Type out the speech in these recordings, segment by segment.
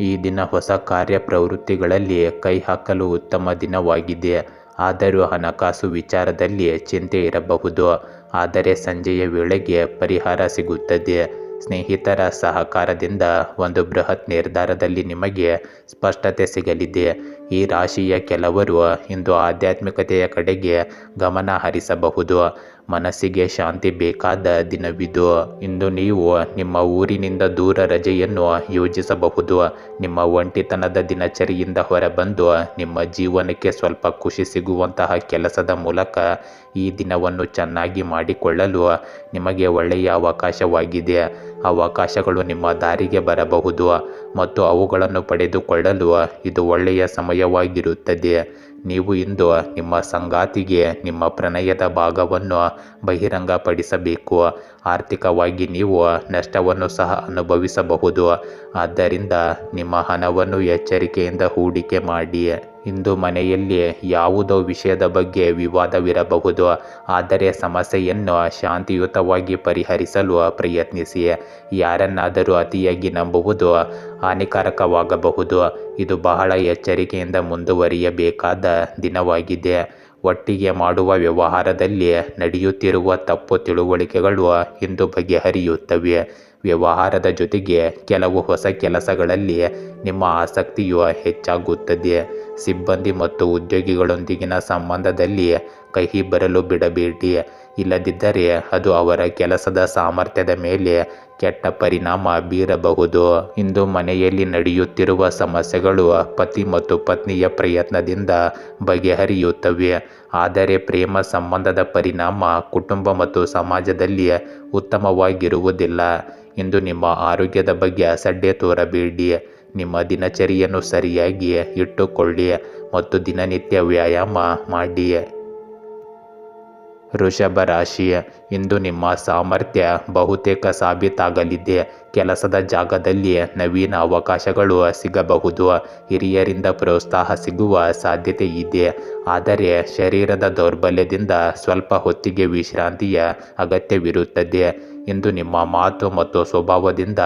ಈ ದಿನ ಹೊಸ ಕಾರ್ಯ ಪ್ರವೃತ್ತಿಗಳಲ್ಲಿ ಕೈ ಹಾಕಲು ಉತ್ತಮ ದಿನವಾಗಿದೆ. ಆದರೂ ಹಣಕಾಸು ವಿಚಾರದಲ್ಲಿ ಚಿಂತೆ ಇರಬಹುದು. ಆದರೆ ಸಂಜೆಯ ವೇಳೆಗೆ ಪರಿಹಾರ ಸಿಗುತ್ತದೆ. ಸ್ನೇಹಿತರ ಸಹಕಾರದಿಂದ ಒಂದು ಬೃಹತ್ ನಿರ್ಧಾರದಲ್ಲಿ ನಿಮಗೆ ಸ್ಪಷ್ಟತೆ ಸಿಗಲಿದೆ. ಈ ರಾಶಿಯ ಕೆಲವರು ಇಂದು ಆಧ್ಯಾತ್ಮಿಕತೆಯ ಕಡೆಗೆ ಗಮನ ಹರಿಸಬಹುದು. ಮನಸ್ಸಿಗೆ ಶಾಂತಿ ಬೇಕಾದ ದಿನವಿದು. ಇಂದು ನೀವು ನಿಮ್ಮ ಊರಿನಿಂದ ದೂರ ರಜೆಯನ್ನು ಯೋಜಿಸಬಹುದು. ನಿಮ್ಮ ಒಂಟಿತನದ ದಿನಚರಿಯಿಂದ ಹೊರಬಂದು ನಿಮ್ಮ ಜೀವನಕ್ಕೆ ಸ್ವಲ್ಪ ಖುಷಿ ಸಿಗುವಂತಹ ಕೆಲಸದ ಮೂಲಕ ಈ ದಿನವನ್ನು ಚೆನ್ನಾಗಿ ಮಾಡಿಕೊಳ್ಳಲು ನಿಮಗೆ ಒಳ್ಳೆಯ ಅವಕಾಶವಾಗಿದೆ. ಅವಕಾಶಗಳು ನಿಮ್ಮ ದಾರಿಗೆ ಬರಬಹುದು ಮತ್ತು ಅವುಗಳನ್ನು ಪಡೆದುಕೊಳ್ಳಲು ಇದು ಒಳ್ಳೆಯ ಸಮಯವಾಗಿರುತ್ತದೆ. ನೀವು ಇಂದು ನಿಮ್ಮ ಸಂಗಾತಿಗೆ ನಿಮ್ಮ ಪ್ರಣಯದ ಭಾಗವನ್ನು ಬಹಿರಂಗಪಡಿಸಬೇಕು. ಆರ್ಥಿಕವಾಗಿ ನೀವು ನಷ್ಟವನ್ನು ಸಹ ಅನುಭವಿಸಬಹುದು. ಆದ್ದರಿಂದ ನಿಮ್ಮ ಹಣವನ್ನು ಎಚ್ಚರಿಕೆಯಿಂದ ಹೂಡಿಕೆ ಮಾಡಿ. ಇಂದು ಮನೆಯಲ್ಲಿ ಯಾವುದೋ ವಿಷಯದ ಬಗ್ಗೆ ವಿವಾದವಿರಬಹುದು. ಆದರೆ ಸಮಸ್ಯೆಯನ್ನು ಶಾಂತಿಯುತವಾಗಿ ಪರಿಹರಿಸಲು ಪ್ರಯತ್ನಿಸಿ. ಯಾರನ್ನಾದರೂ ಅತಿಯಾಗಿ ನಂಬುವುದು ಹಾನಿಕಾರಕವಾಗಬಹುದು. ಇದು ಬಹಳ ಎಚ್ಚರಿಕೆಯಿಂದ ಮುಂದುವರಿಯಬೇಕಾದ ದಿನವಾಗಿದೆ. ಒಟ್ಟಿಗೆ ಮಾಡುವ ವ್ಯವಹಾರದಲ್ಲಿ ನಡೆಯುತ್ತಿರುವ ತಪ್ಪು ತಿಳುವಳಿಕೆಗಳು ಇಂದು ಬಗೆಹರಿಯುತ್ತವೆ. ವ್ಯವಹಾರದ ಜೊತೆಗೆ ಕೆಲವು ಹೊಸ ಕೆಲಸಗಳಲ್ಲಿ ನಿಮ್ಮ ಆಸಕ್ತಿಯು ಹೆಚ್ಚಾಗುತ್ತದೆ. ಸಿಬ್ಬಂದಿ ಮತ್ತು ಉದ್ಯೋಗಿಗಳೊಂದಿಗಿನ ಸಂಬಂಧದಲ್ಲಿ ಕಹಿ ಬರಲು ಬಿಡಬೇಡಿ. ಇಲ್ಲದಿದ್ದರೆ ಅದು ಅವರ ಕೆಲಸದ ಸಾಮರ್ಥ್ಯದ ಮೇಲೆ ಕೆಟ್ಟ ಪರಿಣಾಮ ಬೀರಬಹುದು. ಇಂದು ಮನೆಯಲ್ಲಿ ನಡೆಯುತ್ತಿರುವ ಸಮಸ್ಯೆಗಳು ಪತಿ ಮತ್ತು ಪತ್ನಿಯ ಪ್ರಯತ್ನದಿಂದ ಬಗೆಹರಿಯುತ್ತವೆ. ಆದರೆ ಪ್ರೇಮ ಸಂಬಂಧದ ಪರಿಣಾಮ ಕುಟುಂಬ ಮತ್ತು ಸಮಾಜದಲ್ಲಿ ಉತ್ತಮವಾಗಿರುವುದಿಲ್ಲ. ಇಂದು ನಿಮ್ಮ ಆರೋಗ್ಯದ ಬಗ್ಗೆ ಅಸಡ್ಡೆ ತೋರಬೇಡಿ. ನಿಮ್ಮ ದಿನಚರಿಯನ್ನು ಸರಿಯಾಗಿ ಇಟ್ಟುಕೊಳ್ಳಿ ಮತ್ತು ದಿನನಿತ್ಯ ವ್ಯಾಯಾಮ ಮಾಡಿ. ವೃಷಭ ರಾಶಿ, ಇಂದು ನಿಮ್ಮ ಸಾಮರ್ಥ್ಯ ಬಹುತೇಕ ಸಾಬೀತಾಗಲಿದೆ. ಕೆಲಸದ ಜಾಗದಲ್ಲಿ ನವೀನ ಅವಕಾಶಗಳು ಸಿಗಬಹುದು. ಹಿರಿಯರಿಂದ ಪ್ರೋತ್ಸಾಹ ಸಿಗುವ ಸಾಧ್ಯತೆ ಇದೆ. ಆದರೆ ಶರೀರದ ದೌರ್ಬಲ್ಯದಿಂದ ಸ್ವಲ್ಪ ಹೊತ್ತಿಗೆ ವಿಶ್ರಾಂತಿಯ ಅಗತ್ಯವಿರುತ್ತದೆ. ಇಂದು ನಿಮ್ಮ ಮಾತು ಮತ್ತು ಸ್ವಭಾವದಿಂದ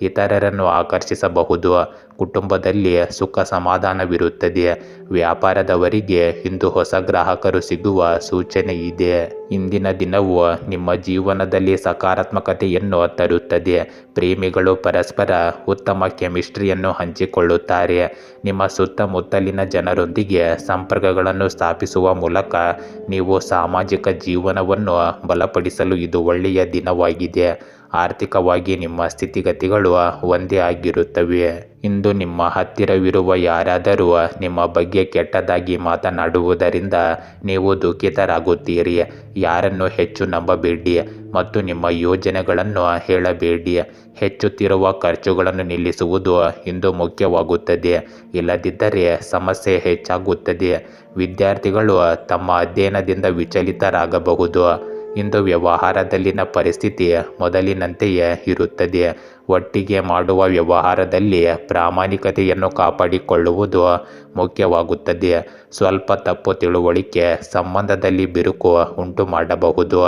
ಇತರರನ್ನು ಆಕರ್ಷಿಸಬಹುದು. ಕುಟುಂಬದಲ್ಲಿ ಸುಖ ಸಮಾಧಾನವಿರುತ್ತದೆ ವ್ಯಾಪಾರದವರಿಗೆ ಇಂದು ಹೊಸ ಗ್ರಾಹಕರು ಸಿಗುವ ಸೂಚನೆ ಇದೆ. ಇಂದಿನ ದಿನವು ನಿಮ್ಮ ಜೀವನದಲ್ಲಿ ಸಕಾರಾತ್ಮಕತೆಯನ್ನು ತರುತ್ತದೆ ಪ್ರೇಮಿಗಳು ಪರಸ್ಪರ ಉತ್ತಮ ಕೆಮಿಸ್ಟ್ರಿಯನ್ನು ಹಂಚಿಕೊಳ್ಳುತ್ತಾರೆ. ನಿಮ್ಮ ಸುತ್ತಮುತ್ತಲಿನ ಜನರೊಂದಿಗೆ ಸಂಪರ್ಕಗಳನ್ನು ಸ್ಥಾಪಿಸುವ ಮೂಲಕ ನೀವು ಸಾಮಾಜಿಕ ಜೀವನವನ್ನು ಬಲಪಡಿಸಲು ಇದು ಒಳ್ಳೆಯ ದಿನವಾಗಿದೆ. ಆರ್ಥಿಕವಾಗಿ ನಿಮ್ಮ ಸ್ಥಿತಿಗತಿಗಳು ಒಂದೇ ಆಗಿರುತ್ತವೆ. ಇಂದು ನಿಮ್ಮ ಹತ್ತಿರವಿರುವ ಯಾರಾದರೂ ನಿಮ್ಮ ಬಗ್ಗೆ ಕೆಟ್ಟದಾಗಿ ಮಾತನಾಡುವುದರಿಂದ ನೀವು ದುಃಖಿತರಾಗುತ್ತೀರಿ. ಯಾರನ್ನು ಹೆಚ್ಚು ನಂಬಬೇಡಿ ಮತ್ತು ನಿಮ್ಮ ಯೋಜನೆಗಳನ್ನು ಹೇಳಬೇಡಿ. ಹೆಚ್ಚುತ್ತಿರುವ ಖರ್ಚುಗಳನ್ನು ನಿಲ್ಲಿಸುವುದು ಇಂದು ಮುಖ್ಯವಾಗುತ್ತದೆ. ಇಲ್ಲದಿದ್ದರೆ ಸಮಸ್ಯೆ ಹೆಚ್ಚಾಗುತ್ತದೆ. ವಿದ್ಯಾರ್ಥಿಗಳು ತಮ್ಮ ಅಧ್ಯಯನದಿಂದ ವಿಚಲಿತರಾಗಬಹುದು. ಇಂದು ವ್ಯವಹಾರದಲ್ಲಿನ ಪರಿಸ್ಥಿತಿ ಮೊದಲಿನಂತೆಯೇ ಇರುತ್ತದೆ ಒಟ್ಟಿಗೆ ಮಾಡುವ ವ್ಯವಹಾರದಲ್ಲಿ ಪ್ರಾಮಾಣಿಕತೆಯನ್ನು ಕಾಪಾಡಿಕೊಳ್ಳುವುದು ಮುಖ್ಯವಾಗುತ್ತದೆ. ಸ್ವಲ್ಪ ತಪ್ಪು ತಿಳುವಳಿಕೆ ಸಂಬಂಧದಲ್ಲಿ ಬಿರುಕು ಉಂಟು ಮಾಡಬಹುದು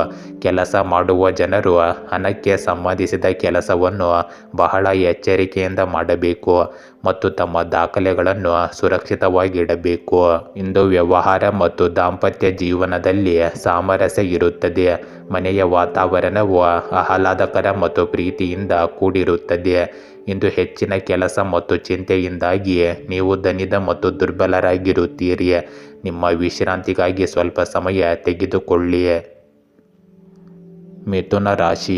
ಕೆಲಸ ಮಾಡುವ ಜನರು ಹಣಕ್ಕೆ ಸಂಬಂಧಿಸಿದ ಕೆಲಸವನ್ನು ಬಹಳ ಎಚ್ಚರಿಕೆಯಿಂದ ಮಾಡಬೇಕು ಮತ್ತು ತಮ್ಮ ದಾಖಲೆಗಳನ್ನು ಸುರಕ್ಷಿತವಾಗಿಡಬೇಕು. ಇಂದು ವ್ಯವಹಾರ ಮತ್ತು ದಾಂಪತ್ಯ ಜೀವನದಲ್ಲಿ ಸಾಮರಸ್ಯ ಇರುತ್ತದೆ. ಮನೆಯ ವಾತಾವರಣವು ಆಹ್ಲಾದಕರ ಮತ್ತು ಪ್ರೀತಿಯಿಂದ ಕೂಡಿರುತ್ತದೆ ಇಂದು ಹೆಚ್ಚಿನ ಕೆಲಸ ಮತ್ತು ಚಿಂತೆಯಿಂದಾಗಿ ನೀವು ದನಿದ ಮತ್ತು ದುರ್ಬಲರಾಗಿರುತ್ತೀರಿ ನಿಮ್ಮ ವಿಶ್ರಾಂತಿಗಾಗಿ ಸ್ವಲ್ಪ ಸಮಯ ತೆಗೆದುಕೊಳ್ಳಿ ಮಿಥುನ ರಾಶಿ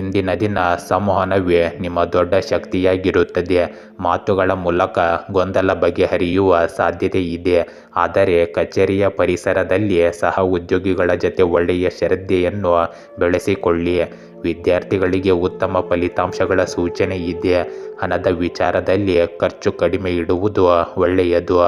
ಇಂದಿನ ದಿನ ಸಂವಹನವೇ ನಿಮ್ಮ ದೊಡ್ಡ ಶಕ್ತಿಯಾಗಿರುತ್ತದೆ ಮಾತುಗಳ ಮೂಲಕ ಗೊಂದಲ ಬಗೆಹರಿಯುವ ಸಾಧ್ಯತೆ ಇದೆ ಆದರೆ ಕಚೇರಿಯ ಪರಿಸರದಲ್ಲಿ ಸಹ ಉದ್ಯೋಗಿಗಳ ಜೊತೆ ಒಳ್ಳೆಯ ಶ್ರದ್ಧೆಯನ್ನು ಬೆಳೆಸಿಕೊಳ್ಳಿ ವಿದ್ಯಾರ್ಥಿಗಳಿಗೆ ಉತ್ತಮ ಫಲಿತಾಂಶಗಳ ಸೂಚನೆ ಇದೆ ಹಣದ ವಿಚಾರದಲ್ಲಿ ಖರ್ಚು ಕಡಿಮೆ ಇಡುವುದು ಒಳ್ಳೆಯದು.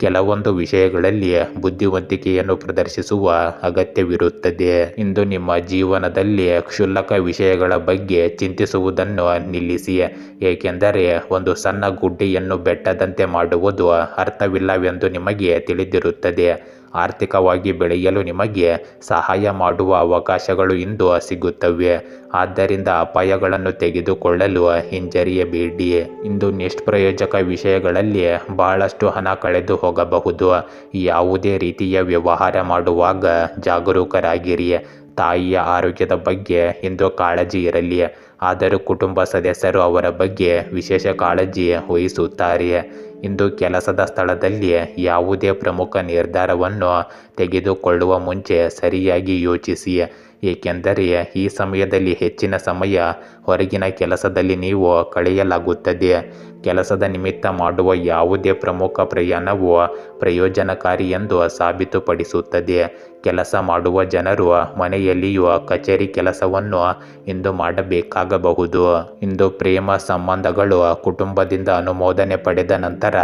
ಕೆಲವೊಂದು ವಿಷಯಗಳಲ್ಲಿ ಬುದ್ಧಿವಂತಿಕೆಯನ್ನು ಪ್ರದರ್ಶಿಸುವ ಅಗತ್ಯವಿರುತ್ತದೆ. ಇಂದು ನಿಮ್ಮ ಜೀವನದಲ್ಲಿ ಕ್ಷುಲ್ಲಕ ವಿಷಯಗಳ ಬಗ್ಗೆ ಚಿಂತಿಸುವುದನ್ನು ನಿಲ್ಲಿಸಿ. ಏಕೆಂದರೆ ಒಂದು ಸಣ್ಣ ಗುಡ್ಡೆಯನ್ನು ಬೆಟ್ಟದಂತೆ ಮಾಡುವುದು ಅರ್ಥವಿಲ್ಲವೆಂದು ನಿಮಗೆ ತಿಳಿದಿರುತ್ತದೆ. ಆರ್ಥಿಕವಾಗಿ ಬೆಳೆಯಲು ನಿಮಗೆ ಸಹಾಯ ಮಾಡುವ ಅವಕಾಶಗಳು ಇಂದು ಸಿಗುತ್ತವೆ. ಆದ್ದರಿಂದ ಅಪಾಯಗಳನ್ನು ತೆಗೆದುಕೊಳ್ಳಲು ಹಿಂಜರಿಯಬೇಡಿ ಇಂದು ನಿಷ್ಪ್ರಯೋಜಕ ವಿಷಯಗಳಲ್ಲಿ ಬಹಳಷ್ಟು ಹಣ ಕಳೆದು ಹೋಗಬಹುದು. ಯಾವುದೇ ರೀತಿಯ ವ್ಯವಹಾರ ಮಾಡುವಾಗ ಜಾಗರೂಕರಾಗಿರಿ. ತಾಯಿಯ ಆರೋಗ್ಯದ ಬಗ್ಗೆ ಇಂದು ಕಾಳಜಿ ಇರಲಿ. ಆದರೂ ಕುಟುಂಬ ಸದಸ್ಯರು ಅವರ ಬಗ್ಗೆ ವಿಶೇಷ ಕಾಳಜಿ ವಹಿಸುತ್ತಾರೆ. ಇಂದು ಕೆಲಸದ ಸ್ಥಳದಲ್ಲಿ ಯಾವುದೇ ಪ್ರಮುಖ ನಿರ್ಧಾರವನ್ನು ತೆಗೆದುಕೊಳ್ಳುವ ಮುಂಚೆ ಸರಿಯಾಗಿ ಯೋಚಿಸಿ. ಏಕೆಂದರೆ ಈ ಸಮಯದಲ್ಲಿ ಹೆಚ್ಚಿನ ಸಮಯ ಹೊರಗಿನ ಕೆಲಸದಲ್ಲಿ ನೀವು ಕಳೆಯಲಾಗುತ್ತದೆ. ಕೆಲಸದ ನಿಮಿತ್ತ ಮಾಡುವ ಯಾವುದೇ ಪ್ರಮುಖ ಪ್ರಯಾಣವು ಪ್ರಯೋಜನಕಾರಿ ಎಂದು ಸಾಬೀತುಪಡಿಸುತ್ತದೆ. ಕೆಲಸ ಮಾಡುವ ಜನರು ಮನೆಯಲ್ಲಿಯೂ ಕಚೇರಿ ಕೆಲಸವನ್ನು ಇಂದು ಮಾಡಬೇಕಾಗಬಹುದು. ಇಂದು ಪ್ರೇಮ ಸಂಬಂಧಗಳು ಕುಟುಂಬದಿಂದ ಅನುಮೋದನೆ ಪಡೆದ ನಂತರ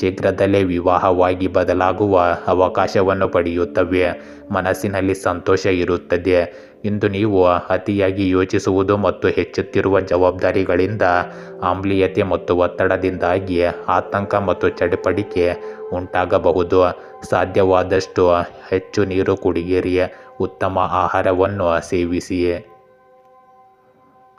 ಶೀಘ್ರದಲ್ಲೇ ವಿವಾಹವಾಗಿ ಬದಲಾಗುವ ಅವಕಾಶವನ್ನು ಪಡೆಯುತ್ತವೆ. ಮನಸ್ಸಿನಲ್ಲಿ ಸಂತೋಷ ಇರುತ್ತದೆ. ಇಂದು ನೀವು ಅತಿಯಾಗಿ ಯೋಚಿಸುವುದು ಮತ್ತು ಹೆಚ್ಚುತ್ತಿರುವ ಜವಾಬ್ದಾರಿಗಳಿಂದ ಆಮ್ಲೀಯತೆ ಮತ್ತು ಒತ್ತಡದಿಂದಾಗಿ ಆತಂಕ ಮತ್ತು ಚಡಪಡಿಕೆ ಉಂಟಾಗಬಹುದು. ಸಾಧ್ಯವಾದಷ್ಟು ಹೆಚ್ಚು ನೀರು ಕುಡಿಯಿರಿ. ಉತ್ತಮ ಆಹಾರವನ್ನು ಸೇವಿಸಿ.